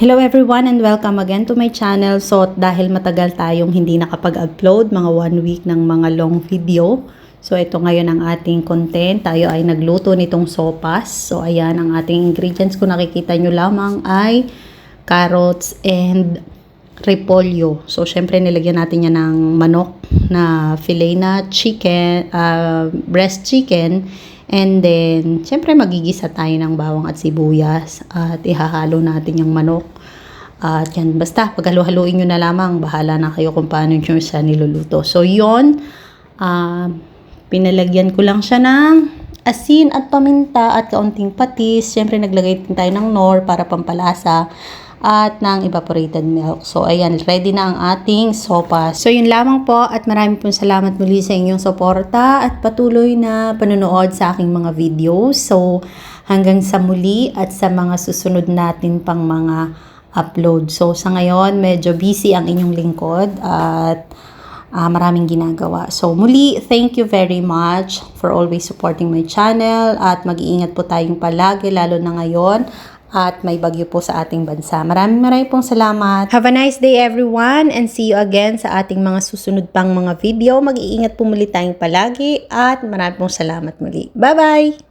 Hello everyone and welcome again to my channel. So dahil matagal tayong hindi nakapag-upload, mga one week ng mga long video. So ito ngayon ang ating content. Tayo ay nagluto nitong sopas. So ayan ang ating ingredients. Kung nakikita nyo lamang ay carrots and repolyo. So syempre nilagyan natin yan ng manok na filet na chicken, ah, breast chicken. And then, syempre magigisa tayo ng bawang at sibuyas at ihahalo natin yung manok. At yan, basta paghalo-haluin nyo na lamang, bahala na kayo kung paano nyo siya niluluto. So, yon ah, pinalagyan ko lang siya ng asin at paminta at kaunting patis. Syempre, naglagay din tayo ng nor para pampalasa at ng evaporated milk. So, ayan, ready na ang ating sopas. So, yun lamang po at marami pong salamat muli sa inyong suporta at patuloy na panonood sa aking mga videos. So, hanggang sa muli at sa mga susunod natin pang mga upload. So, sa ngayon, medyo busy ang inyong lingkod at ah, maraming ginagawa. So, muli, thank you very much for always supporting my channel at mag-iingat po tayong palagi, lalo na ngayon at may bagyo po sa ating bansa. Maraming maraming pong salamat. Have a nice day everyone and see you again sa ating mga susunod pang mga video. Mag-iingat po muli tayong palagi at maraming pong salamat muli. Bye-bye!